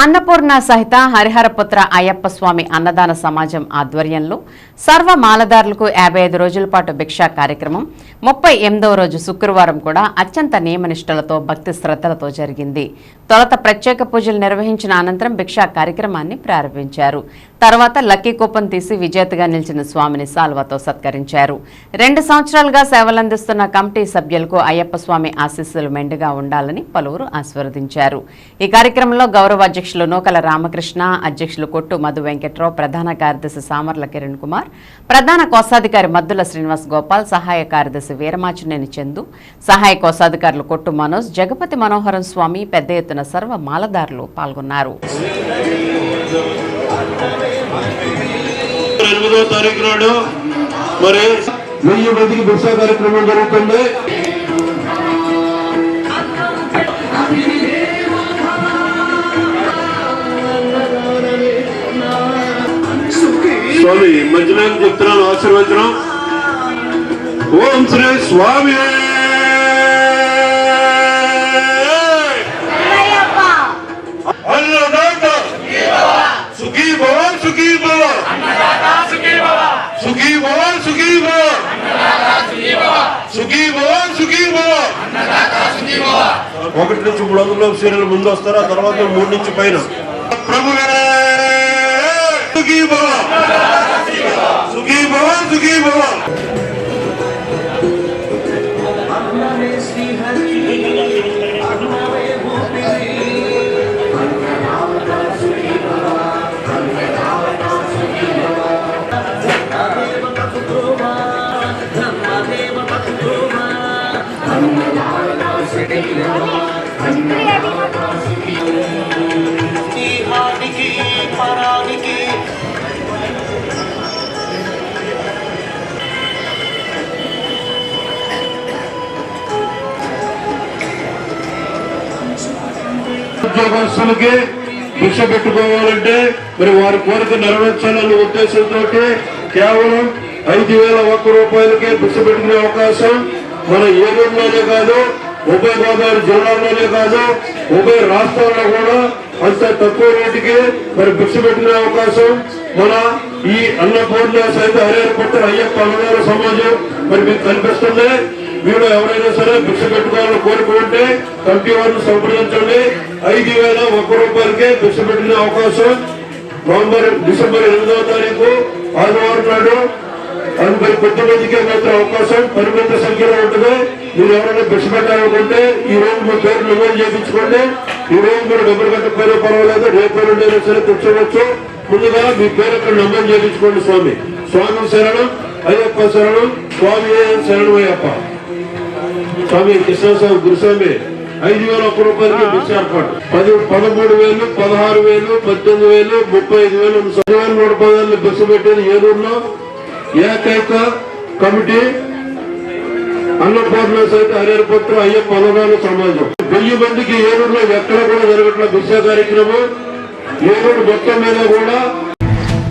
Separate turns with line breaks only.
అన్నపూర్ణ సహిత హరిహరపుత్ర అయ్యప్ప స్వామి అన్నదాన సమాజం ఆధ్వర్యంలో సర్వ మాలదారులకు యాభై ఐదు రోజుల పాటు భిక్షా కార్యక్రమం ముప్పై ఎనిమిదవ రోజు శుక్రవారం కూడా అత్యంత నియమనిష్టలతో భక్తి శ్రద్ధలతో జరిగింది. తొలత ప్రత్యేక పూజలు నిర్వహించిన అనంతరం భిక్షా కార్యక్రమాన్ని ప్రారంభించారు. తర్వాత లక్కీ కూపన్ తీసి విజేతగా నిలిచిన స్వామిని సాల్వాతో సత్కరించారు. రెండు సంవత్సరాలుగా సేవలందిస్తున్న కమిటీ సభ్యులకు అయ్యప్ప స్వామి ఆశీస్సులు మెండుగా ఉండాలని పలువురు ఆశీర్వదించారు. ఈ కార్యక్రమంలో గౌరవ అధ్యక్షులు నూకల రామకృష్ణ అధ్యక్షులు కొట్టు మధు వెంకట్రావు ప్రధాన కార్యదర్శి సామర్ల కిరణ్ కుమార్ ప్రధాన కోశాధికారి మద్దుల శ్రీనివాస్ గోపాల్ సహాయ కార్యదర్శి వీరమాచినేని చందు సహాయ కోశాధికారులు కొట్టు మనోజ్ జగపతి మనోహరం స్వామి పెద్ద ఎత్తున సర్వ మాలదారులు పాల్గొన్నారు.
ఎనిమిదో తారీఖు నాడు మరి వెయ్యి మందికి భిక్షా కార్యక్రమం జరుగుతుంది. స్వామి మధ్యలో చెప్తున్నాను? ఆశీర్వచనం? ఓం శ్రీ స్వామి అన్నదాత సుఖీ భవ సుఖీ భవ సుఖీ భవ సుఖీ భవ సుఖీ భవ సుఖీ భవ ఒకటి నుంచి మూడు వందల సీరియల్ ముందు వస్తారు? ఆ తర్వాత మూడు నుంచి పైన. ప్రభువే సుఖీ భవ సుఖీ భవ సుఖీ భవ
జీహానికి
ఉద్యోగస్తులకి భిక్ష పెట్టుకోవాలంటే మరి వారి కోరిక నెరవేర్చాలనే ఉద్దేశంతో కేవలం ఐదు వేల ఒక్క రూపాయలకే భిక్ష పెట్టుకునే అవకాశం మన ఏలూరులోనే కాదు ఉభయ గోదావరి జిల్లాలోనే కాదు ఉభయ రాష్ట్రాల్లో కూడా అంత తక్కువ రేటుకి మరి భిక్ష పెట్టిన అవకాశం మన ఈ అన్నపూర్ణ సహిత హరిహరపట్ట అయ్యప్ప అన్నదాన సమాజం మరి మీకు కనిపిస్తుంది. మీరు ఎవరైనా సరే భిక్ష పెట్టుకోవాలని కోరిక ఉంటే కమిటీ వారిని సంప్రదించండి. ఐదు వేల ఒక్క రూపాయలకే భిక్ష పెట్టిన అవకాశం నవంబర్ డిసెంబర్ ఎనిమిదవ తారీఖు ఆదివారం నాడు అది మరి కొద్ది మందికే మాత్రం అవకాశం పరిమిత సంఖ్యలో ఉంటుంది. మీరు ఎవరైనా భిక్ష పెట్టాలనుకుంటే ఈ రోజు మీ పేరు నమోదు చేయించుకోండి. ఈ రోజు మీరు డబ్బులు కట్టకపోయినా పర్వాలేదు. రేపు ఎల్లుండైనా సరే కూర్చోవచ్చు. ముందుగా మీ పేరు అక్కడ నమోదు చేయించుకోండి స్వామి. స్వామి శరణం అయ్యప్ప శరణం స్వామి శరణం అయ్యప్ప. స్వామి కృష్ణస్వామి గురుస్వామి. ఐదు వేల ఒక్క రూపాయలకి భిక్ష ఏర్పాటు. పది పదమూడు వేలు పదహారు వేలు పద్దెనిమిది వేలు ముప్పై ఐదు వేలు పది వేల నూట పదాలు భిక్ష పెట్టేది ఏలూరులో. ఏకైక కమిటీ అన్నపూర్ణ సహిత హరిహరపుత్ర అయ్యప్ప అన్నదాన సమాజం. వెయ్యి మందికి ఏలూరులో ఎక్కడ కూడా జరగట్ల దిశ కార్యక్రమం ఏలూరు మొత్తం మీద కూడా